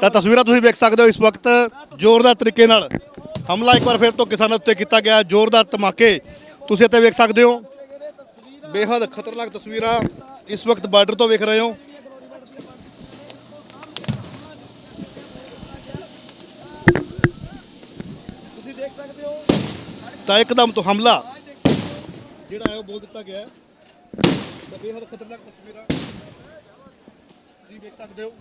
ਤਾਂ ਤਸਵੀਰਾਂ ਤੁਸੀਂ ਵੇਖ ਸਕਦੇ ਹੋ ਇਸ ਵਕਤ ਜ਼ੋਰਦਾਰ ਤਰੀਕੇ ਨਾਲ ਹਮਲਾ ਇੱਕ ਵਾਰ ਫਿਰ ਤੋਂ ਕਿਸਾਨਾਂ ਉੱਤੇ ਕੀਤਾ ਗਿਆ, ਜ਼ੋਰਦਾਰ ਧਮਾਕੇ। ਤੁਸੀਂ ਇੱਥੇ ਵੇਖ ਸਕਦੇ ਹੋ। ਬੇਹੱਦ ਖਤਰਨਾਕ ਤਸਵੀਰਾਂ ਇਸ ਵਕਤ ਬਾਰਡਰ ਤੋਂ ਵੇਖ ਰਹੇ ਹੋ। ਤਾਂ ਇੱਕਦਮ ਤੋਂ ਹਮਲਾ, ਜਿਹੜਾ ਹੈ ਉਹ ਬੋਲ ਦਿੱਤਾ ਗਿਆ ਹੈ। ਤਾਂ ਬੇਹੱਦ ਖਤਰਨਾਕ ਤਸਵੀਰਾਂ ਤੁਸੀਂ ਵੇਖ ਸਕਦੇ ਹੋ।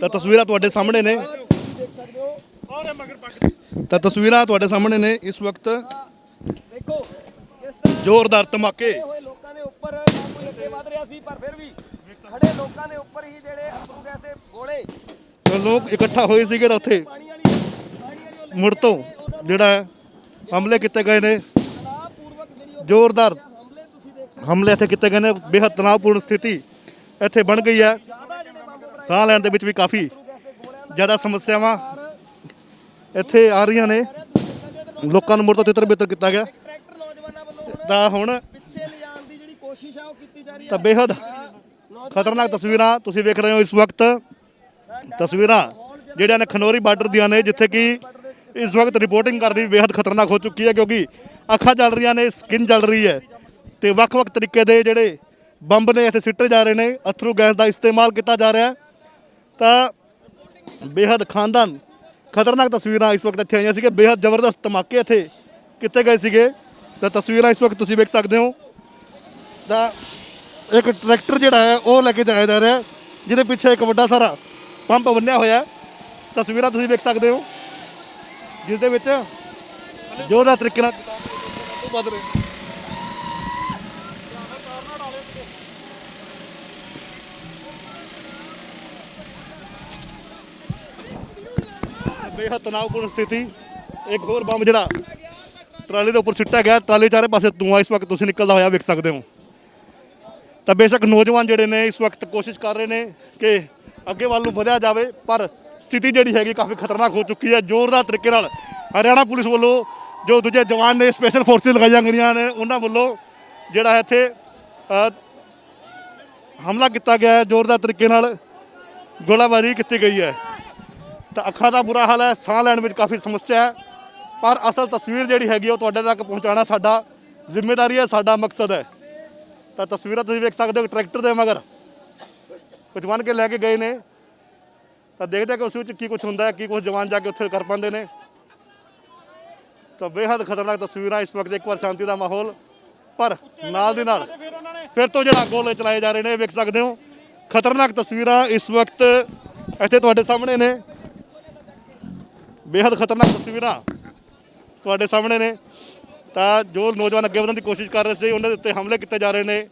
ਤਾਂ ਤਸਵੀਰਾਂ ਤੁਹਾਡੇ ਸਾਹਮਣੇ ਨੇ। ਤੁਸੀਂ ਦੇਖ ਸਕਦੇ ਹੋ ਤਾਂ ਤਸਵੀਰਾਂ ਤੁਹਾਡੇ ਸਾਹਮਣੇ ਨੇ ਇਸ ਵਕਤ। ਦੇਖੋ ਜ਼ੋਰਦਾਰ ਧਮਾਕੇ। ਲੋਕਾਂ ਦੇ ਉੱਪਰ ਕੋਈ ਅੱਗੇ ਵਧ ਰਿਹਾ ਸੀ ਪਰ ਫਿਰ ਵੀ ਖੜੇ ਲੋਕਾਂ ਦੇ ਉੱਪਰ ਹੀ ਜਿਹੜੇ ਅਥਰੂ ਗੈਸ ਦੇ ਗੋਲੇ ਤਾਂ ਲੋਕ ਇਕੱਠਾ ਹੋਏ ਸੀਗੇ ਤਾਂ ਉੱਥੇ। ਮੁੜ ਤੋਂ ਜਿਹੜਾ ਹੈ ਹਮਲੇ ਕੀਤੇ ਗਏ ਨੇ। ਜ਼ੋਰਦਾਰ ਹਮਲੇ ਤੁਸੀਂ ਦੇਖ ਸਕਦੇ ਹਮਲੇ ਇੱਥੇ ਕੀਤੇ ਗਏ ਨੇ। ਬੇਹੱਦ ਤਣਾਅਪੂਰਨ ਸਥਿਤੀ ਇੱਥੇ ਬਣ ਗਈ ਹੈ। ਸਾਹ ਲੈਣ ਦੇ ਵਿੱਚ ਵੀ ਕਾਫੀ ਜ਼ਿਆਦਾ ਸਮੱਸਿਆਵਾਂ ਇੱਥੇ ਆ ਰਹੀਆਂ ਨੇ। ਲੋਕਾਂ ਨੂੰ ਮੁੜ ਤੋਂ ਤਿੱਤਰ ਬਿੱਤਰ ਕੀਤਾ ਗਿਆ। ਤਾਂ ਹੁਣ ਤਾਂ ਬੇਹੱਦ ਖਤਰਨਾਕ ਤਸਵੀਰਾਂ ਤੁਸੀਂ ਵੇਖ ਰਹੇ ਹੋ ਇਸ ਵਕਤ। ਤਸਵੀਰਾਂ ਜਿਹੜੀਆਂ ਨੇ ਖਨੌਰੀ ਬਾਰਡਰ ਦੀਆਂ ਨੇ, ਜਿੱਥੇ ਕਿ ਇਸ ਵਕਤ ਰਿਪੋਰਟਿੰਗ ਕਰਨੀ ਬੇਹੱਦ ਖਤਰਨਾਕ ਹੋ ਚੁੱਕੀ ਹੈ, ਕਿਉਂਕਿ ਅੱਖਾਂ ਚੱਲ ਰਹੀਆਂ ਨੇ ਸਕਿਨ ਚੱਲ ਰਹੀ ਹੈ ਤੇ ਵੱਖ-ਵੱਖ ਤਰੀਕੇ ਦੇ ਜਿਹੜੇ ਬੰਬ ਨੇ ਇੱਥੇ ਸਿੱਟੇ ਜਾ ਰਹੇ ਨੇ, ਅਥਰੂ ਗੈਸ ਦਾ ਇਸਤੇਮਾਲ ਕੀਤਾ ਜਾ ਰਿਹਾ। ਹੈ ਤਾਂ ਬੇਹੱਦ ਖਾਨਦਾਨ, ਖਤਰਨਾਕ ਤਸਵੀਰਾਂ ਇਸ ਵਕਤ ਇੱਥੇ ਆਈਆਂ ਸੀਗੇ, ਬੇਹੱਦ ਜ਼ਬਰਦਸਤ ਧਮਾਕੇ ਇੱਥੇ ਕੀਤੇ ਗਏ ਸੀਗੇ। ਤਾਂ ਤਸਵੀਰਾਂ ਇਸ ਵਕਤ ਤੁਸੀਂ ਵੇਖ ਸਕਦੇ ਹੋ। ਤਾਂ ਇੱਕ ਟਰੈਕਟਰ ਜਿਹੜਾ ਹੈ, ਉਹ ਲੈ ਕੇ ਜਾਇਆ ਜਾ ਰਿਹਾ ਜਿਹਦੇ ਪਿੱਛੇ ਇੱਕ ਵੱਡਾ ਸਾਰਾ ਪੰਪ ਬੰਨਿਆ ਹੋਇਆ ਤਸਵੀਰਾਂ ਤੁਸੀਂ ਵੇਖ ਸਕਦੇ ਹੋ, ਜਿਸ ਦੇ ਵਿੱਚ ਜ਼ੋਰਦਾਰ ਤਰੀਕੇ ਨਾਲ ਕਿਸਾਨ ਵੱਧ ਰਹੇ ਬੇਹੱਦ ਤਣਾਅਪੂਰਨ ਸਥਿਤੀ। ਇੱਕ ਹੋਰ ਬੰਬ ਜਿਹੜਾ ਟਰਾਲੀ ਦੇ ਉੱਪਰ ਸਿੱਟਿਆ ਗਿਆ, ਟਰਾਲੀ ਚਾਰੇ ਪਾਸੇ ਧੂੰਆਂ ਇਸ ਵਕਤ ਤੁਸੀਂ ਨਿਕਲਦਾ ਹੋਇਆ ਵੇਖ ਸਕਦੇ ਹੋ। ਤਾਂ ਬੇਸ਼ੱਕ ਨੌਜਵਾਨ ਜਿਹੜੇ ਨੇ ਇਸ ਵਕਤ ਕੋਸ਼ਿਸ਼ ਕਰ ਰਹੇ ਨੇ ਕਿ ਅੱਗੇ ਵੱਲ ਨੂੰ ਵਧਿਆ ਜਾਵੇ, ਪਰ ਸਥਿਤੀ ਜਿਹੜੀ ਹੈਗੀ ਕਾਫੀ ਖਤਰਨਾਕ ਹੋ ਚੁੱਕੀ ਹੈ। ਜ਼ੋਰਦਾਰ ਤਰੀਕੇ ਨਾਲ ਹਰਿਆਣਾ ਪੁਲਿਸ ਵੱਲੋਂ ਜੋ ਦੂਜੇ ਜਵਾਨ ਨੇ ਸਪੈਸ਼ਲ ਫੋਰਸਿਸ ਲਗਾਈਆਂ ਗਈਆਂ ਨੇ, ਉਹਨਾਂ ਵੱਲੋਂ ਜਿਹੜਾ ਇੱਥੇ ਹਮਲਾ ਕੀਤਾ ਗਿਆ ਹੈ। ਜ਼ੋਰਦਾਰ ਤਰੀਕੇ ਨਾਲ ਗੋਲਾਬਾਰੀ ਕੀਤੀ ਗਈ ਹੈ। ਤਾਂ ਅੱਖਾਂ ਦਾ ਬੁਰਾ ਹਾਲ ਹੈ, ਸਾਹ ਲੈਣ ਵਿੱਚ ਕਾਫੀ ਸਮੱਸਿਆ ਹੈ। ਪਰ ਅਸਲ ਤਸਵੀਰ ਜਿਹੜੀ ਹੈਗੀ ਉਹ ਤੁਹਾਡੇ ਤੱਕ ਪਹੁੰਚਾਉਣਾ ਸਾਡਾ ਜ਼ਿੰਮੇਵਾਰੀ ਹੈ, ਸਾਡਾ ਮਕਸਦ ਹੈ। ਤਾਂ ਤਸਵੀਰਾਂ ਤੁਸੀਂ ਵੇਖ ਸਕਦੇ ਹੋ, ਟਰੈਕਟਰ ਦੇ ਮਗਰ ਕੁਝ ਬੰਨ ਕੇ ਲੈ ਕੇ ਗਏ ਨੇ। ਤਾਂ ਦੇਖਦੇ ਕਿ ਉਸ ਵਿੱਚ ਕੀ ਕੁਝ ਹੁੰਦਾ ਹੈ, ਕੀ ਕੁਝ ਜਵਾਨ ਜਾ ਕੇ ਉੱਥੇ ਕਰ ਪਾਉਂਦੇ ਨੇ। ਤਾਂ ਬੇਹੱਦ ਖਤਰਨਾਕ ਤਸਵੀਰਾਂ ਇਸ ਵਕਤ ਇੱਕ ਵਾਰ ਸ਼ਾਂਤੀ ਦਾ ਮਾਹੌਲ, ਪਰ ਨਾਲ ਦੀ ਨਾਲ ਫਿਰ ਤੋਂ ਜਿਹੜਾ ਗੋਲੇ ਚਲਾਏ ਜਾ ਰਹੇ ਨੇ, ਵੇਖ ਸਕਦੇ ਹੋ। ਖਤਰਨਾਕ ਤਸਵੀਰਾਂ ਇਸ ਵਕਤ ਇੱਥੇ ਤੁਹਾਡੇ ਸਾਹਮਣੇ ਨੇ। ਬੇਹੱਦ ਖਤਰਨਾਕ ਤਸਵੀਰਾਂ ਤੁਹਾਡੇ ਸਾਹਮਣੇ ਨੇ। ਤਾਂ ਜੋ ਨੌਜਵਾਨ ਅੱਗੇ ਵਧਣ ਦੀ ਕੋਸ਼ਿਸ਼ ਕਰ ਰਹੇ ਸੀ, ਉਹਨਾਂ ਦੇ ਉੱਤੇ ਹਮਲੇ ਕੀਤੇ ਜਾ ਰਹੇ ਨੇ।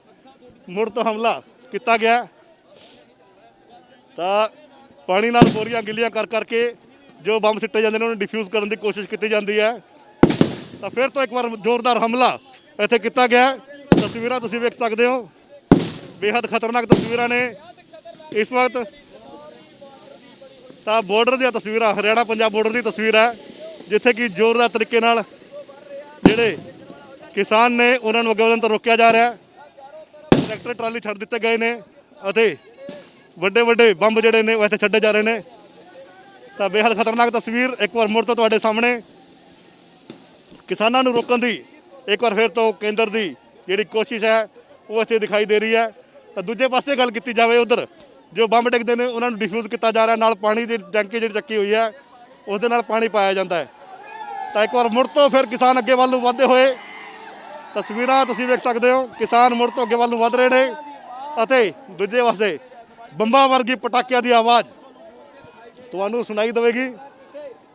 ਮੁੜ ਤੋਂ ਹਮਲਾ ਕੀਤਾ ਗਿਆ। ਤਾਂ ਪਾਣੀ ਨਾਲ ਬੋਰੀਆਂ ਗਿੱਲੀਆਂ ਕਰ ਕਰਕੇ ਜੋ ਬੰਬ ਸਿੱਟੇ ਜਾਂਦੇ ਨੇ, ਉਹਨੂੰ ਡਿਫਿਊਜ਼ ਕਰਨ ਦੀ ਕੋਸ਼ਿਸ਼ ਕੀਤੀ ਜਾਂਦੀ ਹੈ। ਤਾਂ ਫਿਰ ਤੋਂ ਇੱਕ ਵਾਰ ਜ਼ੋਰਦਾਰ ਹਮਲਾ ਇੱਥੇ ਕੀਤਾ ਗਿਆ। ਤਸਵੀਰਾਂ ਤੁਸੀਂ ਵੇਖ ਸਕਦੇ ਹੋ। ਬੇਹੱਦ ਖਤਰਨਾਕ ਤਸਵੀਰਾਂ ਨੇ। ਇਸ ਵਕਤ ਤਾਂ ਬਾਰਡਰ ਦੀਆਂ ਤਸਵੀਰਾਂ, ਹਰਿਆਣਾ ਪੰਜਾਬ ਬਾਰਡਰ ਦੀ ਤਸਵੀਰ ਹੈ, ਜਿੱਥੇ ਕਿ ਜ਼ੋਰਦਾਰ ਤਰੀਕੇ ਨਾਲ ਜਿਹੜੇ ਕਿਸਾਨ ਨੇ ਉਹਨਾਂ ਨੂੰ ਅੱਗੇ ਵਧਣ ਤੋਂ ਰੋਕਿਆ ਜਾ ਰਿਹਾ ਟਰੈਕਟਰ ਟਰਾਲੀ ਛੱਡ ਦਿੱਤੇ ਗਏ ਨੇ ਅਤੇ ਵੱਡੇ ਵੱਡੇ ਬੰਬ ਜਿਹੜੇ ਨੇ ਉਹ ਇੱਥੇ ਛੱਡੇ ਜਾ ਰਹੇ ਨੇ। ਤਾਂ ਬੇਹੱਦ ਖਤਰਨਾਕ ਤਸਵੀਰ ਇੱਕ ਵਾਰ ਮੁੜ ਤੋਂ ਤੁਹਾਡੇ ਸਾਹਮਣੇ। ਕਿਸਾਨਾਂ ਨੂੰ ਰੋਕਣ ਦੀ ਇੱਕ ਵਾਰ ਫਿਰ ਤੋਂ ਕੇਂਦਰ ਦੀ ਜਿਹੜੀ ਕੋਸ਼ਿਸ਼ ਹੈ, ਉਹ ਇੱਥੇ ਦਿਖਾਈ ਦੇ ਰਹੀ ਹੈ। ਤਾਂ ਦੂਜੇ ਪਾਸੇ ਗੱਲ ਕੀਤੀ ਜਾਵੇ ਉਧਰ ਜੋ ਬੰਬ ਡਿੱਗਦੇ ਨੇ, ਉਹਨਾਂ ਨੂੰ ਡਿਫਿਊਜ਼ ਕੀਤਾ ਜਾ ਰਿਹਾ, ਨਾਲ ਪਾਣੀ ਦੀ ਟੈਂਕੀ ਜਿਹੜੀ ਚੱਕੀ ਹੋਈ ਹੈ ਉਸ ਦੇ ਨਾਲ ਪਾਣੀ ਪਾਇਆ ਜਾਂਦਾ ਹੈ। ਤਾਂ ਇੱਕ ਵਾਰ ਮੁੜ ਤੋਂ ਫਿਰ ਕਿਸਾਨ ਅੱਗੇ ਵੱਲ ਨੂੰ ਵਧਦੇ ਹੋਏ, ਤਸਵੀਰਾਂ ਤੁਸੀਂ ਵੇਖ ਸਕਦੇ ਹੋ, ਕਿਸਾਨ ਮੁੜ ਤੋਂ ਅੱਗੇ ਵੱਲ ਨੂੰ ਵਧ ਰਹੇ ਨੇ ਅਤੇ ਦੂਜੇ ਪਾਸੇ ਬੰਬਾਂ ਵਰਗੀ ਪਟਾਕਿਆਂ ਦੀ ਆਵਾਜ਼ ਤੁਹਾਨੂੰ ਸੁਣਾਈ ਦੇਵੇਗੀ।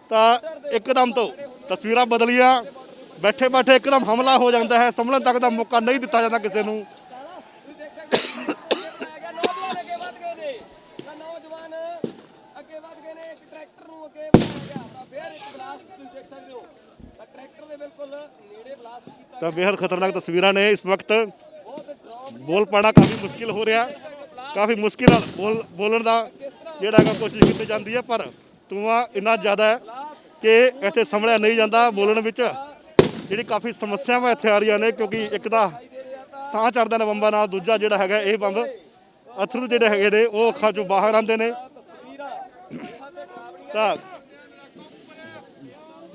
ਤਾਂ ਇੱਕਦਮ ਤੋਂ ਤਸਵੀਰਾਂ ਬਦਲੀਆਂ ਬੈਠੇ ਬੈਠੇ ਇੱਕਦਮ ਹਮਲਾ ਹੋ ਜਾਂਦਾ ਹੈ, ਸੰਭਲਣ ਤੱਕ ਦਾ ਮੌਕਾ ਨਹੀਂ ਦਿੱਤਾ ਜਾਂਦਾ ਕਿਸੇ ਨੂੰ ਨੌਜਵਾਨ ਅੱਗੇ ਵੱਧ ਗਏ ਨੇ ਤਾਂ ਨੌਜਵਾਨ ਅੱਗੇ ਵੱਧ ਗਏ ਨੇ ਇੱਕ ਟਰੈਕਟਰ ਨੂੰ ਅੱਗੇ ਵਧਾਇਆ ਗਿਆ ਤਾਂ ਫਿਰ ਇੱਕ ਬਲਾਸਟ ਤੁਸੀਂ ਦੇਖ ਸਕਦੇ ਹੋ। ਤਾਂ ਟਰੈਕਟਰ ਦੇ ਬਿਲਕੁਲ ਨੇੜੇ ਬਲਾਸਟ ਕੀਤਾ ਤਾਂ ਬੇहद ਖਤਰਨਾਕ ਤਸਵੀਰਾਂ ਨੇ ਇਸ ਵਕਤ। ਬੋਲ ਪਾਣਾ ਕਾਫੀ ਮੁਸ਼ਕਿਲ ਹੋ ਰਿਹਾ। ਕਾਫੀ ਮੁਸ਼ਕਿਲ ਨਾਲ ਬੋਲ ਬੋਲਣ ਦਾ ਜਿਹੜਾ ਹੈਗਾ ਕੋਸ਼ਿਸ਼ ਕੀਤੀ ਜਾਂਦੀ ਹੈ ਪਰ ਧੂੰਆਂ ਇੰਨਾ ਜ਼ਿਆਦਾ ਹੈ ਕਿ ਇੱਥੇ ਸੰਭਲਿਆ ਨਹੀਂ ਜਾਂਦਾ ਬੋਲਣ ਵਿੱਚ। ਜਿਹੜੀ ਕਾਫੀ ਸਮੱਸਿਆਵਾਂ ਇੱਥੇ ਆ ਰਹੀਆਂ ਨੇ ਕਿਉਂਕਿ ਇੱਕ ਤਾਂ ਸਾਹ ਚੜਦਾ ਨੇ ਬੰਬਾਂ ਨਾਲ ਦੂਜਾ ਜਿਹੜਾ ਹੈਗਾ ਇਹ ਬੰਬ ਅਥਰੂ ਜਿਹੜੇ ਹੈਗੇ ਨੇ ਉਹ ਅੱਖਾਂ ਚੋਂ ਬਾਹਰ ਆਉਂਦੇ ਨੇ। ਤਾਂ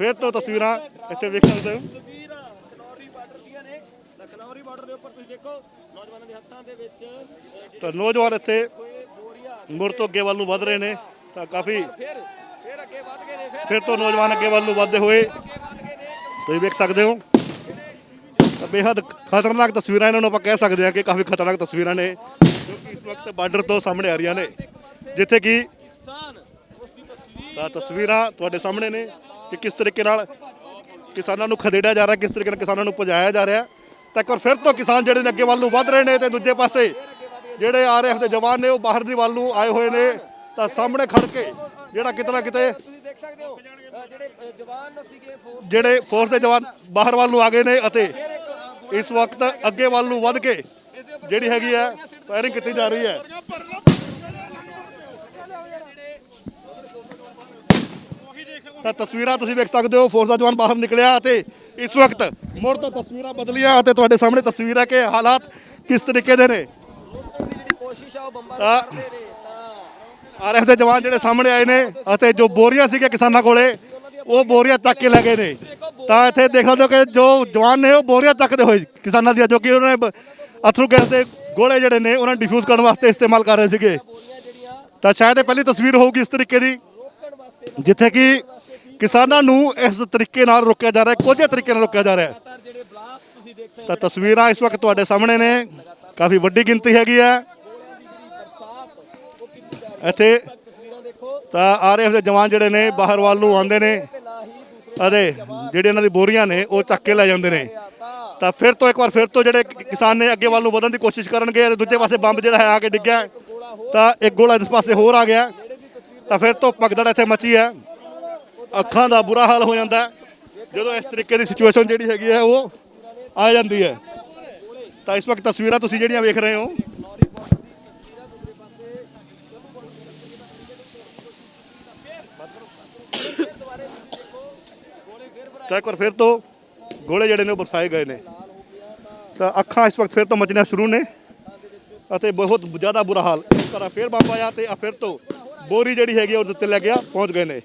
ਫਿਰ ਤੋਂ ਤਸਵੀਰਾਂ ਇੱਥੇ ਵੇਖ ਸਕਦੇ ਹੋ। ਤਸਵੀਰਾਂ ਖਨੌਰੀ ਬਾਰਡਰ ਦੀਆਂ ਨੇ ਤਾਂ ਖਨੌਰੀ ਬਾਰਡਰ ਦੇ ਉੱਪਰ ਤੁਸੀਂ ਦੇਖੋ ਨੌਜਵਾਨਾਂ ਦੇ ਹੱਥਾਂ ਦੇ ਵਿੱਚ ਅ, ਤਾਂ ਨੌਜਵਾਨ ਇੱਥੇ ਹੋਏ ਬੋਰੀਆਂ ਮੁੜ ਤੋਂ ਅੱਗੇ ਵੱਲ ਨੂੰ ਵਧ ਰਹੇ ਨੇ ਤਾਂ ਕਾਫੀ ਫਿਰ ਫਿਰ ਅੱਗੇ ਵੱਧ ਗਏ ਨੇ ਫਿਰ ਫਿਰ ਤੋਂ ਨੌਜਵਾਨ ਅੱਗੇ ਵੱਲ ਨੂੰ ਵਧਦੇ ਹੋਏ ਅੱਗੇ ਵੱਧ ਗਏ ਨੇ ਤੁਸੀਂ ਵੇਖ ਸਕਦੇ ਹੋ। ਤਾਂ ਬੇਹੱਦ ਖਤਰਨਾਕ ਤਸਵੀਰਾਂ ਇਹਨਾਂ ਨੂੰ ਆਪਾਂ ਕਹਿ ਸਕਦੇ ਹਾਂ ਕਿ ਕਾਫੀ ਖਤਰਨਾਕ ਤਸਵੀਰਾਂ ਨੇ ਜੋ ਕਿ ਇਸ ਵਕਤ ਬਾਰਡਰ ਤੋਂ ਸਾਹਮਣੇ ਆ ਰਹੀਆਂ ਨੇ ਜਿੱਥੇ ਕਿ ਕਿਸਾਨ ਉਸ ਦੀ ਤਸਵੀਰ ਤਾਂ ਤਸਵੀਰਾਂ ਤੁਹਾਡੇ ਸਾਹਮਣੇ ਨੇ। ਕਿ ਕਿਸ ਤਰੀਕੇ ਨਾਲ ਕਿਸਾਨਾਂ ਨੂੰ ਖਦੇੜਿਆ ਜਾ ਰਿਹਾ, ਕਿਸ ਤਰੀਕੇ ਨਾਲ ਕਿਸਾਨਾਂ ਨੂੰ ਭਜਾਇਆ ਜਾ ਰਿਹਾ। ਤਾਂ ਇੱਕ ਵਾਰ ਫਿਰ ਤੋਂ ਕਿਸਾਨ ਜਿਹੜੇ ਨੇ ਅੱਗੇ ਵੱਲ ਨੂੰ ਵੱਧ ਰਹੇ ਨੇ ਤੇ ਦੂਜੇ ਪਾਸੇ ਜਿਹੜੇ ਆਰਐਫ ਦੇ ਜਵਾਨ ਨੇ, ਉਹ ਬਾਹਰ ਦੀ ਵੱਲ ਨੂੰ ਆਏ ਹੋਏ ਨੇ। ਤਾਂ ਸਾਹਮਣੇ ਖੜ ਕੇ ਜਿਹੜਾ ਕਿਤੇ ਨਾ ਕਿਤੇ ਜਿਹੜੇ ਫੋਰਸ ਦੇ ਜਵਾਨ ਬਾਹਰ ਵੱਲ ਨੂੰ ਆ ਗਏ ਨੇ ਅਤੇ ਇਸ ਵਕਤ ਅੱਗੇ ਵੱਲ ਨੂੰ ਵੱਧ ਕੇ ਜਿਹੜੀ ਹੈਗੀ ਹੈ ਫਾਇਰਿੰਗ ਕੀਤੀ ਜਾ ਰਹੀ ਹੈ। ਤਾਂ ਤਸਵੀਰਾਂ ਤੁਸੀਂ ਵੇਖ ਸਕਦੇ ਹੋ ਫੋਰਸ ਦਾ ਜਵਾਨ ਬਾਹਰ ਨਿਕਲਿਆ ਅਤੇ ਇਸ ਵਕਤ ਮੁੜ ਤੋਂ ਤਸਵੀਰਾਂ ਬਦਲੀਆਂ ਅਤੇ ਤੁਹਾਡੇ ਸਾਹਮਣੇ ਤਸਵੀਰ ਹੈ ਕਿ ਹਾਲਾਤ ਕਿਸ ਤਰੀਕੇ ਦੇ ਨੇ। ਰੋਕਣ ਦੀ ਕੋਸ਼ਿਸ਼ ਆ ਉਹ ਬੰਬਾਂ ਕਰਦੇ ਨੇ ਤਾਂ ਆਰਐਫ ਦੇ ਜਵਾਨ ਜਿਹੜੇ ਸਾਹਮਣੇ ਆਏ ਨੇ ਅਤੇ ਜੋ ਬੋਰੀਆਂ ਸੀਗੇ ਕਿਸਾਨਾਂ ਕੋਲੇ, ਉਹ ਬੋਰੀਆਂ ਚੱਕ ਕੇ ਲੈ ਗਏ ਨੇ। ਤਾਂ ਇੱਥੇ ਦੇਖ ਸਕਦੇ ਹੋ ਕਿ ਜੋ ਜਵਾਨ ਨੇ, ਉਹ ਬੋਰੀਆਂ ਚੱਕਦੇ ਹੋਏ ਕਿਸਾਨਾਂ ਦੀਆਂ, ਜੋ ਕਿ ਉਹਨਾਂ ਨੇ ਅਥਰੂ ਗੈਸ ਦੇ ਗੋਲੇ ਜਿਹੜੇ ਨੇ, ਉਹਨਾਂ ਨੂੰ ਡਿਫਿਊਜ਼ ਕਰਨ ਵਾਸਤੇ ਇਸਤੇਮਾਲ ਕਰ ਰਹੇ ਸੀਗੇ। ਤਾਂ ਸ਼ਾਇਦ ਇਹ ਪਹਿਲੀ ਤਸਵੀਰ ਹੋਊਗੀ ਇਸ ਤਰੀਕੇ ਦੀ, ਜਿੱਥੇ ਕਿ ਕਿਸਾਨਾਂ ਨੂੰ ਇਸ ਤਰੀਕੇ ਨਾਲ ਰੋਕਿਆ ਜਾ ਰਿਹਾ ਹੈ ਕੋਝੇ ਤਰੀਕੇ ਨਾਲ ਰੋਕਿਆ ਜਾ ਰਿਹਾ। ਹੈ ਜਿਹੜੇ ਬਲਾਸਟ ਤੁਸੀਂ ਦੇਖ ਤਾਂ ਤਸਵੀਰਾਂ ਇਸ ਵਕਤ ਤੁਹਾਡੇ ਸਾਹਮਣੇ ਨੇ, ਕਾਫੀ ਵੱਡੀ ਗਿਣਤੀ ਹੈਗੀ ਹੈ। ਇੱਥੇ ਹੈ ਤਸਵੀਰਾਂ ਦੇਖੋ ਤਾਂ ਆਰਐਫ ਦੇ ਜਵਾਨ ਜਿਹੜੇ ਨੇ, ਬਾਹਰ ਵੱਲ ਨੂੰ ਆਉਂਦੇ ਨੇ, ਅਤੇ ਜਿਹੜੇ ਇਹਨਾਂ ਦੀ ਬੋਰੀਆਂ ਨੇ, ਉਹ ਚੱਕ ਕੇ ਲੈ ਜਾਂਦੇ ਨੇ। ਤਾਂ ਫਿਰ ਤੋਂ ਇੱਕ ਵਾਰ ਫਿਰ ਤੋਂ ਜਿਹੜੇ ਕਿਸਾਨ ਨੇ ਅੱਗੇ ਵੱਲ ਨੂੰ ਵਧਣ ਦੀ ਕੋਸ਼ਿਸ਼ ਕਰਨਗੇ ਤੇ ਦੂਜੇ ਪਾਸੇ ਬੰਬ ਜਿਹੜਾ ਹੈ ਆ ਕੇ ਡਿੱਗਿਆ। ਤਾਂ ਇੱਕ ਗੋਲਾ ਇਸ ਪਾਸੇ ਹੋਰ ਆ ਗਿਆ। ਤਾਂ ਫਿਰ ਤੋਂ ਭਗਦੜ ਇੱਥੇ ਮਚੀ ਹੈ। ਅੱਖਾਂ ਦਾ ਬੁਰਾ ਹਾਲ ਹੋ ਜਾਂਦਾ ਜਦੋਂ ਇਸ ਤਰੀਕੇ ਦੀ ਸਿਚੁਏਸ਼ਨ ਜਿਹੜੀ ਹੈਗੀ ਹੈ, ਉਹ ਆ ਜਾਂਦੀ ਹੈ। ਤਾਂ ਇਸ ਵਕਤ ਤਸਵੀਰਾਂ ਤੁਸੀਂ ਜਿਹੜੀਆਂ ਵੇਖ ਰਹੇ ਹੋ। ਤਾਂ ਇੱਕ ਵਾਰ ਫਿਰ ਤੋਂ ਗੋਲੇ ਜਿਹੜੇ ਨੇ ਉਹ ਬਰਸਾਏ ਗਏ ਨੇ। ਤਾਂ ਅੱਖਾਂ ਇਸ ਵਕਤ ਫਿਰ ਤੋਂ ਮਚਣੀਆਂ ਸ਼ੁਰੂ ਨੇ ਅਤੇ ਬਹੁਤ ਜ਼ਿਆਦਾ ਬੁਰਾ ਹਾਲ। ਇਸ ਤਰ੍ਹਾਂ ਫਿਰ ਬਾਬਾ ਆਇਆ ਤੇ ਆ ਫਿਰ ਤੋਂ ਬੋਰੀ ਜਿਹੜੀ ਹੈਗੀ ਆ ਉਹ ਉੱਤੇ ਲੈ ਗਿਆ ਪਹੁੰਚ ਗਏ ਨੇ।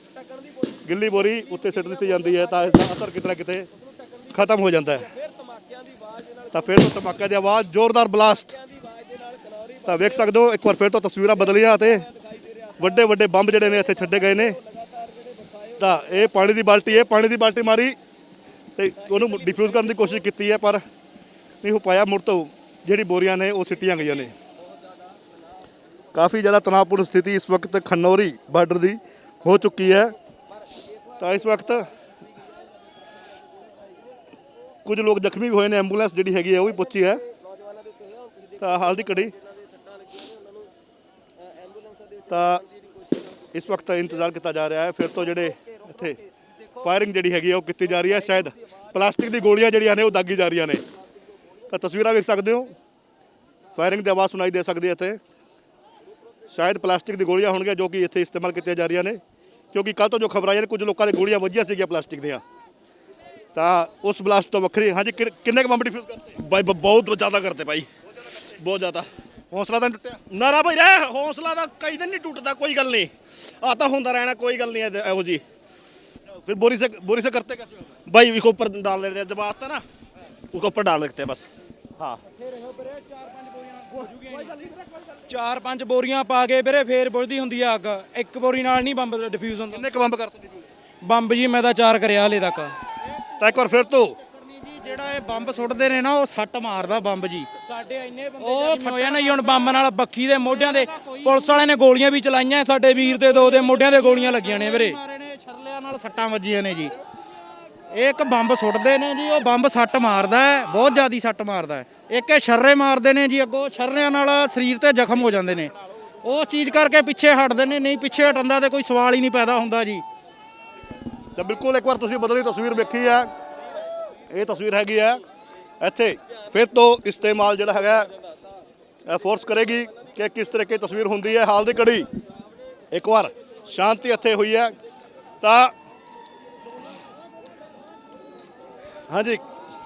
ਗਿੱਲੀ ਬੋਰੀ ਉੱਤੇ ਸਿੱਟ ਦਿੱਤੀ ਜਾਂਦੀ ਹੈ ਤਾਂ ਇਸ ਦਾ ਅਸਰ ਕਿਤੇ ਨਾ ਕਿਤੇ ਖਤਮ ਹੋ ਜਾਂਦਾ ਹੈ। ਤਾਂ ਫਿਰ ਤੋਂ ਧਮਾਕੇ ਦੀ ਆਵਾਜ਼, ਜ਼ੋਰਦਾਰ ਬਲਾਸਟ। ਤਾਂ ਵੇਖ ਸਕਦੇ ਹੋ, ਇੱਕ ਵਾਰ ਫਿਰ ਤੋਂ ਤਸਵੀਰਾਂ ਬਦਲੀਆਂ ਤੇ ਵੱਡੇ ਵੱਡੇ ਬੰਬ ਜਿਹੜੇ ਨੇ ਇੱਥੇ ਛੱਡੇ ਗਏ ਨੇ। ਤਾਂ ਇਹ ਪਾਣੀ ਦੀ ਬਾਲਟੀ ਹੈ, ਪਾਣੀ ਦੀ ਬਾਲਟੀ ਮਾਰੀ ਤੇ ਉਹਨੂੰ ਡਿਫਿਊਜ਼ ਕਰਨ ਦੀ ਕੋਸ਼ਿਸ਼ ਕੀਤੀ ਹੈ, ਪਰ ਨਹੀਂ ਹੋ ਪਾਇਆ। ਮੁੜ ਤੋਂ ਜਿਹੜੀ ਬੋਰੀਆਂ ਨੇ ਉਹ ਸਿੱਟੀਆਂ ਗਈਆਂ ਨੇ। ਕਾਫੀ ਜ਼ਿਆਦਾ ਤਣਾਅਪੂਰਨ ਸਥਿਤੀ ਇਸ ਵਕਤ ਖਨੌਰੀ ਬਾਰਡਰ ਦੀ ਹੋ ਚੁੱਕੀ ਹੈ। ਤਾਂ ਇਸ ਵਕਤ ਕੁਝ ਲੋਕ ਜ਼ਖਮੀ ਵੀ ਹੋਏ ਨੇ, ਐਂਬੂਲੈਂਸ ਜਿਹੜੀ ਹੈਗੀ ਹੈ ਉਹ ਵੀ ਪਹੁੰਚੀ ਹੈ। ਤਾਂ ਹਾਲ ਦੀ ਘੜੀ। ਤਾਂ ਇਸ ਵਕਤ ਇੰਤਜ਼ਾਰ ਕੀਤਾ ਜਾ ਰਿਹਾ ਹੈ। ਫਿਰ ਤੋਂ ਜਿਹੜੇ ਇੱਥੇ ਫਾਇਰਿੰਗ ਜਿਹੜੀ ਹੈਗੀ ਹੈ ਉਹ ਕੀਤੀ ਜਾ ਰਹੀ ਹੈ। ਸ਼ਾਇਦ ਪਲਾਸਟਿਕ ਦੀ ਗੋਲੀਆਂ ਜਿਹੜੀਆਂ ਨੇ ਉਹ ਦਾਗੀ ਜਾ ਰਹੀਆਂ ਨੇ। ਤਾਂ ਤਸਵੀਰਾਂ ਵੇਖ ਸਕਦੇ ਹੋ। ਫਾਇਰਿੰਗ ਦੀ ਆਵਾਜ਼ ਸੁਣਾਈ ਦੇ ਸਕਦੀ ਹੈ ਇੱਥੇ। ਸ਼ਾਇਦ ਪਲਾਸਟਿਕ ਦੀ ਗੋਲੀਆਂ ਹੋਣਗੀਆਂ ਜੋ ਕਿ ਇੱਥੇ ਇਸਤੇਮਾਲ ਕੀਤੀਆਂ ਜਾ ਰਹੀਆਂ ਨੇ। ਕਿਉਂਕਿ ਕੱਲ ਤੋਂ ਜੋ ਖਬਰਾਂ ਆਈਆਂ ਨੇ ਕੁਝ ਲੋਕਾਂ ਦੇ ਗੋਲੀਆਂ ਵੱਜੀਆਂ ਸੀਗੀਆਂ ਪਲਾਸਟਿਕ ਦੀਆਂ ਤਾਂ ਉਸ ਬਲਾਸਟ ਤੋਂ ਵੱਖਰੀ ਹਾਂਜੀ ਕਿ- ਕਿੰਨੇ ਕੁ ਬੰਬ ਡਿਫਿਊਜ਼ ਕਰਤੇ ਭਾਈ ਬ- ਬਹੁਤ ਜ਼ਿਆਦਾ ਕਰਦੇ ਭਾਈ ਬਹੁਤ ਜ਼ਿਆਦਾ ਹੌਸਲਾ ਤਾਂ ਨੀ ਟੁੱਟਿਆ ਨਾਰਾ ਭਾਈ ਰਹਿ ਹੌਸਲਾ ਦਾ ਕਈ ਦਿਨ ਨਹੀਂ ਟੁੱਟਦਾ ਕੋਈ ਗੱਲ ਨਹੀਂ ਆ ਤਾਂ ਹੁੰਦਾ ਰਹਿਣਾ ਕੋਈ ਗੱਲ ਨਹੀਂ ਇਹਦੇ- ਇਹੋ ਜੀ ਫਿਰ ਬੋਰੀ ਸੇ ਬੋਰੀ ਸੇ करते कैसे हो भाई इसको ऊपर डाल देते हैं जब आता ना उसको ऊपर डाल देते हैं बस हाँ ਚਾਰ ਪੰਜ ਬੋਰੀਆਂ ਪਾ ਕੇ ਵੀਰੇ ਫੇਰ ਬੁਝਦੀ ਹੁੰਦੀ ਆ ਅੱਗ। ਇੱਕ ਬੋਰੀ ਨਾਲ ਨਹੀਂ ਬੰਬ ਡਿਫਿਊਜ਼ ਹੁੰਦਾ। ਕਿੰਨੇ ਕੁ ਬੰਬ ਕਰਤੇ ਬੰਬ ਜੀ ਮੈਂ ਤਾਂ ਚਾਰ ਕਰਿਆ ਹਲੇ ਤੱਕ। ਤਾਂ ਇੱਕ ਵਾਰ ਫਿਰ ਤੋਂ। ਜੀ ਜਿਹੜਾ ਇਹ ਬੰਬ ਸੁੱਟਦੇ ਨੇ ਨਾ ਉਹ ਸੱਟ ਮਾਰਦਾ ਬੰਬ ਜੀ। ਸਾਡੇ ਇੰਨੇ ਬੰਦੇ ਜ਼ਖਮੀ ਹੋਏ ਨਾ ਜੀ ਹੁਣ ਬੰਬ ਨਾਲ ਬੱਖੀ ਦੇ ਮੋਢਿਆਂ ਦੇ ਪੁਲਿਸ ਵਾਲਿਆਂ ਨੇ ਗੋਲੀਆਂ ਵੀ ਚਲਾਈਆਂ ਸਾਡੇ ਵੀਰ ਦੇ ਦੋ ਦੇ ਮੋਢਿਆਂ ਦੇ ਗੋਲੀਆਂ ਲੱਗੀਆਂ ਨੇ ਵੀਰੇ। ਮਾਰੇ ਨੇ ਛਰਲਿਆਂ ਨਾਲ ਸੱਟਾਂ ਵੱਜੀਆਂ ਨੇ ਜੀ। ਇਹ ਇੱਕ ਬੰਬ ਸੁੱਟਦੇ ਨੇ ਜੀ ਉਹ ਬੰਬ ਸੱਟ ਮਾਰਦਾ ਹੈ ਬਹੁਤ ਜ਼ਿਆਦੀ ਸੱਟ ਮਾਰਦਾ ਹੈ। ਇੱਕ ਇਹ ਛਰਰੇ ਮਾਰਦੇ ਨੇ ਜੀ ਅੱਗੋਂ, ਛਰਰਿਆਂ ਨਾਲ ਸਰੀਰ ਤੇ ਜ਼ਖਮ ਹੋ ਜਾਂਦੇ ਨੇ। ਉਹ ਚੀਜ਼ ਕਰਕੇ ਪਿੱਛੇ ਹਟਦੇ ਨੇ, ਨਹੀਂ ਪਿੱਛੇ ਹਟਣ ਦਾ ਤੇ ਕੋਈ ਸਵਾਲ ਹੀ ਨਹੀਂ ਪੈਦਾ ਹੁੰਦਾ ਜੀ। ਤਾਂ ਬਿਲਕੁਲ ਇੱਕ ਵਾਰ ਤੁਸੀਂ ਬਦਲੀ ਤਸਵੀਰ ਵੇਖੀ ਹੈ। ਇਹ ਤਸਵੀਰ ਹੈਗੀ ਹੈ, ਇੱਥੇ ਫਿਰ ਤੋਂ ਇਸਤੇਮਾਲ ਜਿਹੜਾ ਹੈਗਾ ਫੋਰਸ ਕਰੇਗੀ ਕਿ ਕਿਸ ਤਰੀਕੇ ਤਸਵੀਰ ਹੁੰਦੀ ਹੈ। ਹਾਲ ਦੀ ਘੜੀ, ਇੱਕ ਵਾਰ ਸ਼ਾਂਤੀ ਇੱਥੇ ਹੋਈ ਹੈ। ਤਾਂ ਹਾਂਜੀ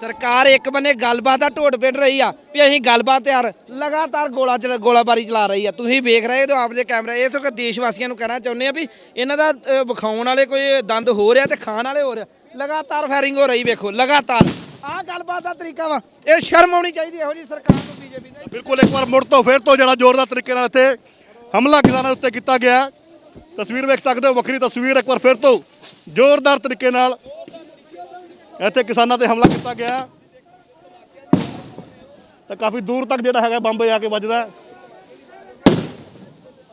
ਸਰਕਾਰ ਇੱਕ ਬੰਨੇ ਗੱਲਬਾਤ ਦਾ ਢੋਟ ਪਿੰਡ ਰਹੀ ਆ ਵੀ ਅਸੀਂ ਗੱਲਬਾਤ ਯਾਰ ਲਗਾਤਾਰ ਗੋਲਾ ਚਲਾ ਗੋਲਾਬਾਰੀ ਚਲਾ ਰਹੀ ਆ। ਤੁਸੀਂ ਵੇਖ ਰਹੇ ਹੋ ਆਪਦੇ ਕੈਮਰੇ ਇਹ ਤੋਂ ਕਿ ਦੇਸ਼ ਵਾਸੀਆਂ ਨੂੰ ਕਹਿਣਾ ਚਾਹੁੰਦੇ ਆ ਵੀ ਇਹਨਾਂ ਦਾ ਅ, ਵਿਖਾਉਣ ਵਾਲੇ ਕੋਈ ਦੰਦ ਹੋ ਰਿਹਾ ਤੇ ਖਾਣ ਵਾਲੇ ਹੋ ਰਿਹਾ। ਲਗਾਤਾਰ ਫਾਇਰਿੰਗ ਹੋ ਰਹੀ ਵੇਖੋ ਲਗਾਤਾਰ। ਆਹ ਗੱਲਬਾਤ ਦਾ ਤਰੀਕਾ ਵਾ ਇਹ ਸ਼ਰਮ ਆਉਣੀ ਚਾਹੀਦੀ ਇਹੋ ਜੀ ਸਰਕਾਰ ਨੂੰ ਬੀਜੇਪੀ ਨੇ। ਬਿਲਕੁਲ ਇੱਕ ਵਾਰ ਮੁੜ ਤੋਂ ਫਿਰ ਤੋਂ ਜਿਹੜਾ ਜ਼ੋਰਦਾਰ ਤਰੀਕੇ ਨਾਲ ਇੱਥੇ ਹਮਲਾ ਕਿਸਾਨਾਂ ਉੱਤੇ ਕੀਤਾ ਗਿਆ। ਹੈ। ਤਸਵੀਰ ਵੇਖ ਸਕਦੇ ਹੋ ਵੱਖਰੀ ਤਸਵੀਰ ਇੱਕ ਵਾਰ ਫਿਰ ਤੋਂ ਜ਼ੋਰਦਾਰ ਤਰੀਕੇ ਨਾਲ। ਇੱਥੇ ਕਿਸਾਨਾਂ ਤੇ ਹਮਲਾ ਕੀਤਾ ਗਿਆ। ਤਾਂ ਕਾਫੀ ਦੂਰ ਤੱਕ ਜਿਹੜਾ ਹੈਗਾ ਬੰਬ ਜਾ ਕੇ ਵੱਜਦਾ।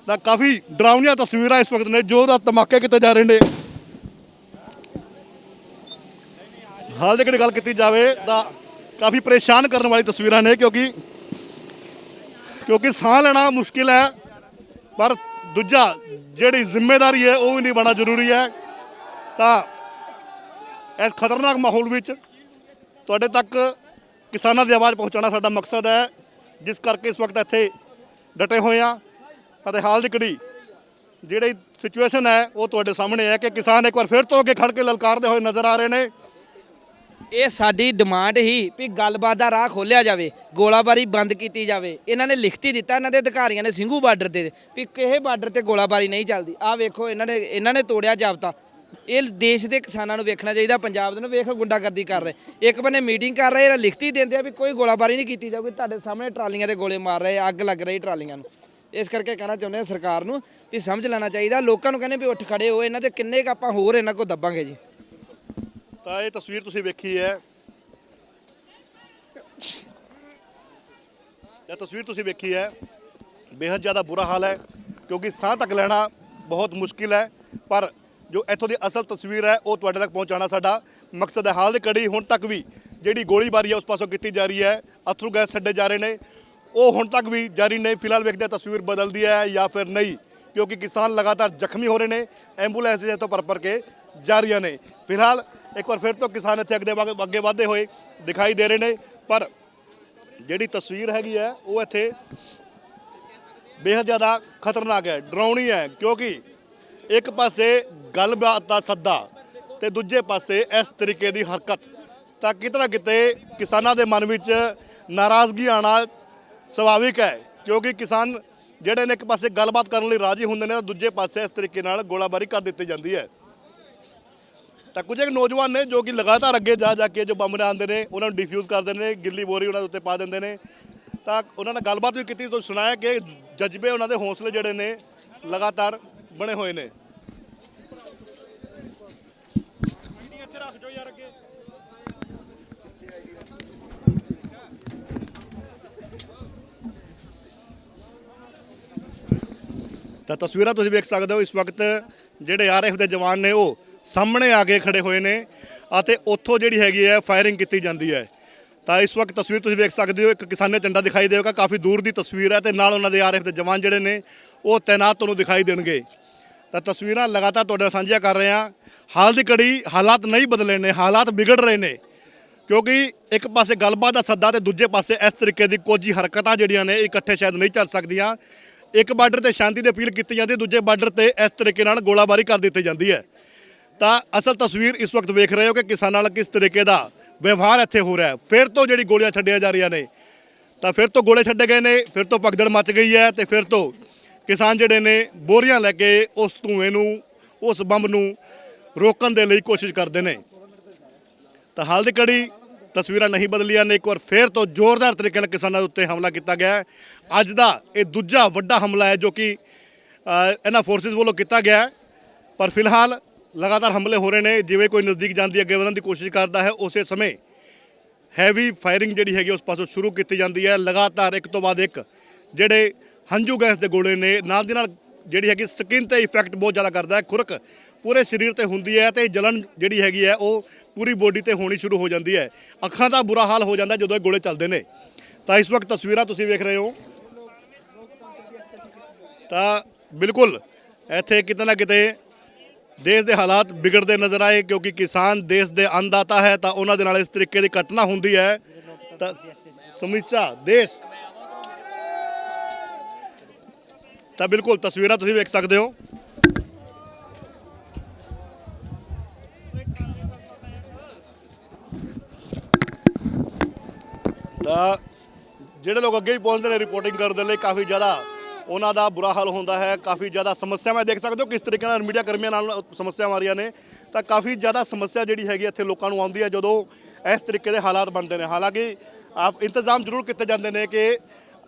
ਤਾਂ ਕਾਫੀ ਡਰਾਉਣੀਆਂ ਤਸਵੀਰਾਂ ਇਸ ਵਕਤ ਨੇ ਜ਼ੋਰਦਾਰ ਧਮਾਕੇ ਕੀਤੇ ਜਾ ਰਹੇ ਨੇ। ਹਾਲ ਦੀ ਕਿਹੜੀ ਗੱਲ ਕੀਤੀ ਜਾਵੇ ਤਾਂ ਕਾਫੀ ਪਰੇਸ਼ਾਨ ਕਰਨ ਵਾਲੀ ਤਸਵੀਰਾਂ ਨੇ, ਕਿਉਂਕਿ ਕਿਉਂਕਿ ਸਾਹ ਲੈਣਾ ਮੁਸ਼ਕਿਲ ਹੈ, ਪਰ ਦੂਜਾ ਜਿਹੜੀ ਜ਼ਿੰਮੇਵਾਰੀ ਹੈ ਉਹ ਵੀ ਨਹੀਂ ਬਣਾ ਜ਼ਰੂਰੀ ਹੈ। ਤਾਂ ਇਸ ਖਤਰਨਾਕ ਮਾਹੌਲ ਵਿੱਚ ਤੁਹਾਡੇ ਤੱਕ ਕਿਸਾਨਾਂ ਦੀ ਆਵਾਜ਼ ਪਹੁੰਚਾਉਣਾ ਸਾਡਾ ਮਕਸਦ ਹੈ, ਜਿਸ ਕਰਕੇ ਇਸ ਵਕਤ ਇੱਥੇ ਡਟੇ ਹੋਏ ਆ ਅਤੇ ਹਾਲ ਦੀ ਘੜੀ ਜਿਹੜੀ ਸਿਚੁਏਸ਼ਨ ਹੈ, ਉਹ ਤੁਹਾਡੇ ਸਾਹਮਣੇ ਹੈ ਕਿ ਕਿਸਾਨ ਇੱਕ ਵਾਰ ਫਿਰ ਤੋਂ ਅੱਗੇ ਖੜ ਕੇ ਲਲਕਾਰਦੇ ਹੋਏ ਨਜ਼ਰ ਆ ਰਹੇ ਨੇ। ਇਹ ਸਾਡੀ ਡਿਮਾਂਡ ਹੀ ਵੀ ਗੱਲਬਾਤ ਦਾ ਰਾਹ ਖੋਲਿਆ ਜਾਵੇ, ਗੋਲਾਬਾਰੀ ਬੰਦ ਕੀਤੀ ਜਾਵੇ। ਇਹਨਾਂ ਨੇ ਲਿਖਤੀ ਦਿੱਤਾ, ਇਹਨਾਂ ਦੇ ਅਧਿਕਾਰੀਆਂ ਨੇ ਸਿੰਘੂ ਬਾਰਡਰ ਤੇ ਵੀ ਕਿਸੇ ਬਾਰਡਰ ਤੇ ਗੋਲਾਬਾਰੀ ਨਹੀਂ ਚੱਲਦੀ। ਆਹ ਵੇਖੋ, ਇਹਨਾਂ ਨੇ ਇਹਨਾਂ ਨੇ ਤੋੜਿਆ ਜਾਬਤਾ। ਇਹ ਦੇਸ਼ ਦੇ ਕਿਸਾਨਾਂ ਨੂੰ ਵੇਖਣਾ ਚਾਹੀਦਾ, ਪੰਜਾਬ ਦੇ ਨੂੰ ਵੇਖੋ, ਗੁੰਡਾਗਰਦੀ ਕਰ ਰਹੇ। ਇੱਕ ਬੰਨੇ ਮੀਟਿੰਗ ਕਰ ਰਹੇ ਆ ਲਿਖਤੀ ਦਿੰਦੇ ਆ ਵੀ ਕੋਈ ਗੋਲਾਬਾਰੀ ਨਹੀਂ ਕੀਤੀ ਜਾਊਗੀ, ਤੁਹਾਡੇ ਸਾਹਮਣੇ ਟਰਾਲੀਆਂ ਦੇ ਗੋਲੇ ਮਾਰ ਰਹੇ, ਅੱਗ ਲੱਗ ਰਹੀ ਟਰਾਲੀਆਂ ਨੂੰ। ਇਸ ਕਰਕੇ ਕਹਿਣਾ ਚਾਹੁੰਦੇ ਆ ਸਰਕਾਰ ਨੂੰ ਵੀ ਸਮਝ ਲੈਣਾ ਚਾਹੀਦਾ, ਲੋਕਾਂ ਨੂੰ ਕਹਿੰਦੇ ਵੀ ਉੱਠ ਖੜੇ ਹੋ, ਇਹਨਾਂ ਦੇ ਕਿੰਨੇ ਕੁ ਆਪਾਂ ਹੋਰ ਇਹਨਾਂ ਕੋ ਦੱਬਾਂਗੇ ਜੀ। ਤਾਂ ਇਹ ਤਸਵੀਰ ਤੁਸੀਂ ਵੇਖੀ ਹੈ। ਇਹ ਤਸਵੀਰ ਤੁਸੀਂ ਵੇਖੀ ਹੈ। ਬੇहद ਜ਼ਿਆਦਾ ਬੁਰਾ ਹਾਲ ਹੈ, ਕਿਉਂਕਿ ਸਾਹ ਤੱਕ ਲੈਣਾ ਬਹੁਤ ਮੁਸ਼ਕਿਲ ਹੈ, ਪਰ ਜੋ ਇੱਥੋਂ ਦੀ ਅਸਲ ਤਸਵੀਰ ਹੈ, ਉਹ ਤੁਹਾਡੇ ਤੱਕ ਪਹੁੰਚਾਉਣਾ ਸਾਡਾ ਮਕਸਦ ਹੈ। ਹਾਲ ਦੀ ਕੜੀ ਹੁਣ ਤੱਕ ਵੀ ਜਿਹੜੀ ਗੋਲੀਬਾਰੀ ਹੈ, ਉਸ ਪਾਸੋਂ ਕੀਤੀ ਜਾ ਰਹੀ ਹੈ, ਅਥਰੂ ਗੈਸ ਛੱਡੇ ਜਾ ਰਹੇ ਨੇ। ਉਹ ਹੁਣ ਤੱਕ ਵੀ ਜਾਰੀ ਨਹੀਂ, ਫਿਲਹਾਲ ਵੇਖਦੇ ਤਸਵੀਰ ਬਦਲਦੀ ਹੈ ਜਾਂ ਫਿਰ ਨਹੀਂ, ਕਿਉਂਕਿ ਕਿਸਾਨ ਲਗਾਤਾਰ ਜ਼ਖਮੀ ਹੋ ਰਹੇ ਨੇ, ਐਂਬੂਲੈਂਸ ਤੋਂ ਪਰ ਪਰ ਕੇ ਜਾ ਰਹੀਆਂ ਨੇ। ਫਿਲਹਾਲ ਇੱਕ ਵਾਰ ਫਿਰ ਤੋਂ ਕਿਸਾਨ ਇੱਥੇ ਅੱਗੇ ਵਗ- ਅੱਗੇ ਵਧਦੇ ਹੋਏ ਦਿਖਾਈ ਦੇ ਰਹੇ ਨੇ, ਪਰ ਜਿਹੜੀ ਤਸਵੀਰ ਹੈਗੀ ਹੈ, ਉਹ ਇੱਥੇ ਬੇहद ਜ਼ਿਆਦਾ ਖਤਰਨਾਕ ਹੈ, ਡਰਾਉਣੀ ਹੈ, ਕਿਉਂਕਿ ਇੱਕ ਪਾਸੇ ਗੱਲਬਾਤ ਦਾ ਸੱਦਾ ਤੇ ਦੂਜੇ ਪਾਸੇ ਇਸ ਤਰੀਕੇ ਦੀ ਹਰਕਤ। ਤਾਂ ਕਿਤੇ ਨਾ ਕਿਤੇ ਕਿਸਾਨਾਂ ਦੇ ਮਨ ਵਿੱਚ ਨਾਰਾਜ਼ਗੀ ਆਣਾ ਸੁਭਾਵਿਕ ਹੈ, ਕਿਉਂਕਿ ਕਿਸਾਨ ਜਿਹੜੇ ਨੇ ਇੱਕ ਪਾਸੇ ਗੱਲਬਾਤ ਕਰਨ ਲਈ ਰਾਜ਼ੀ ਹੁੰਦੇ ਨੇ, ਤਾਂ ਦੂਜੇ ਪਾਸੇ ਇਸ ਤਰੀਕੇ ਨਾਲ ਗੋਲਾਬਾਰੀ ਕਰ ਦਿੱਤੀ ਜਾਂਦੀ ਹੈ। ਤਾਂ ਕੁਝ ਇੱਕ ਨੌਜਵਾਨ ਨੇ ਜੋ ਕਿ ਲਗਾਤਾਰ ਅੱਗੇ ਜਾ ਜਾ ਕੇ ਜੋ ਬੰਬ ਨੇ ਆਉਂਦੇ ਨੇ, ਉਹਨਾਂ ਨੂੰ ਡਿਫਿਊਜ਼ ਕਰਦੇ ਨੇ, ਗਿੱਲੀ ਬੋਰੀ ਉਹਨਾਂ ਦੇ ਉੱਤੇ ਪਾ ਦਿੰਦੇ ਨੇ। ਤਾਂ ਉਹਨਾਂ ਨਾਲ ਗੱਲਬਾਤ ਵੀ ਕੀਤੀ ਤੋਂ ਸੁਣਾਇਆ ਕਿ ਜਜ਼ਬੇ ਉਹਨਾਂ ਦੇ ਹੌਸਲੇ ਜਿਹੜੇ ਨੇ ਲਗਾਤਾਰ ਬਣੇ ਹੋਏ ਨੇ। ਤਾਂ ਤਸਵੀਰਾਂ ਤੁਸੀਂ ਵੇਖ ਸਕਦੇ ਹੋ ਇਸ ਵਕਤ ਜਿਹੜੇ ਆਰਐਫ ਦੇ ਜਵਾਨ ਨੇ ਉਹ ਸਾਹਮਣੇ ਆ ਕੇ ਖੜੇ ਹੋਏ ਨੇ ਅਤੇ ਉੱਥੋਂ ਜਿਹੜੀ ਹੈਗੀ ਹੈ ਫਾਇਰਿੰਗ ਕੀਤੀ ਜਾਂਦੀ ਹੈ। ਤਾਂ ਇਸ ਵਕਤ ਤਸਵੀਰ ਤੁਸੀਂ ਵੇਖ ਸਕਦੇ ਹੋ, ਇੱਕ ਕਿਸਾਨੇ ਝੰਡਾ ਦਿਖਾਈ ਦੇਵੇਗਾ, ਕਾਫੀ ਦੂਰ ਦੀ ਤਸਵੀਰ ਹੈ ਤੇ ਨਾਲ ਉਹਨਾਂ ਦੇ ਆਰਐਫ ਦੇ ਜਵਾਨ ਜਿਹੜੇ ਨੇ, ਉਹ ਤੈਨਾਤ ਤੁਹਾਨੂੰ ਦਿਖਾਈ ਦੇਣਗੇ। ਤਾਂ ਤਸਵੀਰਾਂ ਲਗਾਤਾਰ ਤੁਹਾਡੇ ਨਾਲ ਸਾਂਝੀਆਂ ਕਰ ਰਹੇ ਹਾਂ। ਹਾਲ ਦੀ ਘੜੀ ਹਾਲਾਤ ਨਹੀਂ ਬਦਲੇ ਨੇ, ਹਾਲਾਤ ਵਿਗੜ ਰਹੇ ਨੇ, ਕਿਉਂਕਿ ਇੱਕ ਪਾਸੇ ਗੱਲਬਾਤ ਦਾ ਸੱਦਾ ਤੇ ਦੂਜੇ ਪਾਸੇ ਇਸ ਤਰੀਕੇ ਦੀ ਕੋਝੀ ਹਰਕਤਾਂ ਜਿਹੜੀਆਂ ਨੇ ਇਕੱਠੇ ਸ਼ਾਇਦ ਨਹੀਂ ਚੱਲ ਸਕਦੀਆਂ। ਇੱਕ ਬਾਰਡਰ ਤੇ ਸ਼ਾਂਤੀ ਦੀ ਅਪੀਲ ਕੀਤੀ ਜਾਂਦੀ ਹੈ ਦੂਜੇ ਬਾਰਡਰ ਤੇ ਇਸ ਤਰੀਕੇ ਨਾਲ ਗੋਲਾਬਾਰੀ ਕਰ ਦਿੱਤੀ ਜਾਂਦੀ ਹੈ। ਤਾਂ ਅਸਲ ਤਸਵੀਰ ਇਸ ਵਕਤ ਵੇਖ ਰਹੇ ਹੋ ਕਿ ਕਿਸਾਨਾਂ ਨਾਲ ਕਿਸ ਤਰੀਕੇ ਦਾ ਵਿਵਹਾਰ ਇੱਥੇ ਹੋ ਰਿਹਾ ਫਿਰ ਤੋਂ ਜਿਹੜੀ ਗੋਲੀਆਂ ਛੱਡੀਆਂ ਜਾ ਰਹੀਆਂ ਨੇ, ਤਾਂ ਫਿਰ ਤੋਂ ਗੋਲੇ ਛੱਡੇ ਗਏ ਨੇ, ਫਿਰ ਤੋਂ ਭਗਦੜ ਮਚ ਗਈ ਹੈ ਤੇ ਫਿਰ ਤੋਂ ਕਿਸਾਨ ਜਿਹੜੇ ਨੇ ਬੋਰੀਆਂ ਲੈ ਕੇ ਉਸ ਧੂਏ ਨੂੰ, ਉਸ ਬੰਬ ਨੂੰ ਰੋਕਣ ਦੇ ਲਈ ਕੋਸ਼ਿਸ਼ ਕਰਦੇ ਨੇ। ਤਾਂ ਹਾਲ ਦੀ ਕੜੀ ਤਸਵੀਰਾਂ ਨਹੀਂ ਬਦਲੀਆਂ ਨੇ, ਇੱਕ ਵਾਰ ਫੇਰ ਤੋਂ ਜ਼ੋਰਦਾਰ ਤਰੀਕੇ ਨਾਲ ਕਿਸਾਨਾਂ ਦੇ ਉੱਤੇ ਹਮਲਾ ਕੀਤਾ ਗਿਆ ਹੈ। ਅੱਜ ਦਾ ਇਹ ਦੂਜਾ ਵੱਡਾ ਹਮਲਾ ਹੈ ਜੋ ਕਿ ਇਹਨਾਂ ਫੋਰਸਿਸ ਵੱਲੋਂ ਕੀਤਾ ਗਿਆ ਹੈ। ਪਰ ਫਿਲਹਾਲ ਲਗਾਤਾਰ ਹਮਲੇ ਹੋ ਰਹੇ ਨੇ, ਜਿਵੇਂ ਕੋਈ ਨਜ਼ਦੀਕ ਜਾਂਦੀ ਅੱਗੇ ਵਧਣ ਦੀ ਕੋਸ਼ਿਸ਼ ਕਰਦਾ ਹੈ, ਉਸੇ ਸਮੇਂ ਹੈਵੀ ਫਾਇਰਿੰਗ ਜਿਹੜੀ ਹੈਗੀ ਉਸ ਪਾਸੋਂ ਸ਼ੁਰੂ ਕੀਤੀ ਜਾਂਦੀ ਹੈ। ਲਗਾਤਾਰ ਇੱਕ ਤੋਂ ਬਾਅਦ ਇੱਕ ਜਿਹੜੇ ਹੰਝੂ ਗੈਸ ਦੇ ਗੋਲੇ ਨੇ, ਨਾਲ ਦੀ ਨਾਲ ਜਿਹੜੀ ਹੈਗੀ ਸਕਿਨ ਤੇ ਇਫੈਕਟ ਬਹੁਤ ਜ਼ਿਆਦਾ ਕਰਦਾ ਹੈ। ਖੁਰਕ ਪੂਰੇ ਸਰੀਰ ਤੇ ਹੁੰਦੀ ਹੈ ਤੇ ਜਲਨ ਜਿਹੜੀ ਹੈਗੀ ਹੈ ਉਹ ਪੂਰੀ ਬੋਡੀ ਤੇ ਹੋਣੀ ਸ਼ੁਰੂ ਹੋ ਜਾਂਦੀ ਹੈ। ਅੱਖਾਂ ਦਾ ਬੁਰਾ ਹਾਲ ਹੋ ਜਾਂਦਾ ਜਦੋਂ ਇਹ ਗੋਲੇ ਚੱਲਦੇ ਨੇ। ਤਾਂ ਇਸ ਵਕਤ ਤਸਵੀਰਾਂ ਤੁਸੀਂ ਵੇਖ ਰਹੇ ਹੋ। ਤਾਂ ਬਿਲਕੁਲ ਇੱਥੇ ਕਿਤੇ ਨਾ ਕਿਤੇ ਦੇਸ਼ ਦੇ ਹਾਲਾਤ ਵਿਗੜਦੇ ਨਜ਼ਰ ਆਏ ਕਿਉਂਕਿ ਕਿਸਾਨ ਦੇਸ਼ ਦੇ ਅੰਨਦਾਤਾ ਹੈ ਤਾਂ ਉਹਨਾਂ ਦੇ ਨਾਲ ਇਸ ਤਰੀਕੇ ਦੀ ਘਟਨਾ ਹੁੰਦੀ ਹੈ। ਤਾਂ ਸਮੁੱਚਾ ਦੇਸ਼। ਤਾਂ ਬਿਲਕੁਲ ਤਸਵੀਰਾਂ ਤੁਸੀਂ ਵੇਖ ਸਕਦੇ ਹੋ। ਜਿਹੜੇ ਲੋਕ ਅੱਗੇ ਵੀ ਪਹੁੰਚਦੇ ਨੇ ਰਿਪੋਰਟਿੰਗ ਕਰਨ ਦੇ ਲਈ, ਕਾਫੀ ਜ਼ਿਆਦਾ ਉਹਨਾਂ ਦਾ ਬੁਰਾ ਹਾਲ ਹੁੰਦਾ ਹੈ, ਕਾਫੀ ਜ਼ਿਆਦਾ ਸਮੱਸਿਆਵਾਂ ਦੇਖ ਸਕਦੇ ਹੋ ਕਿਸ ਤਰੀਕੇ ਨਾਲ ਮੀਡੀਆ ਕਰਮੀਆਂ ਨਾਲ ਸਮੱਸਿਆਵਾਂ ਆ ਰਹੀਆਂ ਨੇ। ਤਾਂ ਕਾਫੀ ਜ਼ਿਆਦਾ ਸਮੱਸਿਆ ਜਿਹੜੀ ਹੈਗੀ ਇੱਥੇ ਲੋਕਾਂ ਨੂੰ ਆਉਂਦੀ ਹੈ ਜਦੋਂ ਇਸ ਤਰੀਕੇ ਦੇ ਹਾਲਾਤ ਬਣਦੇ ਨੇ। ਹਾਲਾਂਕਿ ਆਪ ਇੰਤਜ਼ਾਮ ਜ਼ਰੂਰ ਕੀਤੇ ਜਾਂਦੇ ਨੇ ਕਿ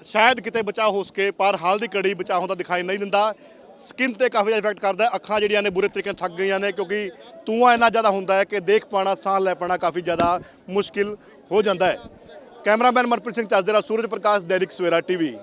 ਸ਼ਾਇਦ ਕਿਤੇ ਬਚਾਅ ਹੋ ਸਕੇ, ਪਰ ਹਾਲ ਦੀ ਕੜੀ ਬਚਾਅ ਹੁੰਦਾ ਦਿਖਾਈ ਨਹੀਂ ਦਿੰਦਾ। ਸਕਿਨ ਤੇ ਕਾਫੀ ਇਫੈਕਟ ਕਰਦਾ ਹੈ, ਅੱਖਾਂ ਜਿਹੜੀਆਂ ਨੇ ਬੁਰੇ ਤਰੀਕੇ ਨਾਲ ਥੱਕ ਗਈਆਂ ਨੇ, ਕਿਉਂਕਿ ਧੂੰਆਂ ਇੰਨਾ ਜ਼ਿਆਦਾ ਹੁੰਦਾ ਹੈ ਕਿ ਦੇਖ ਪਾਣਾ ਸਾਹ ਲੈ ਪਾਣਾ ਕਾਫੀ ਜ਼ਿਆਦਾ ਮੁਸ਼ਕਿਲ ਹੋ ਜਾਂਦਾ ਹੈ। Cameraman Manpreet Singh Chajjdera Suraj Prakash Dainik Savera TV.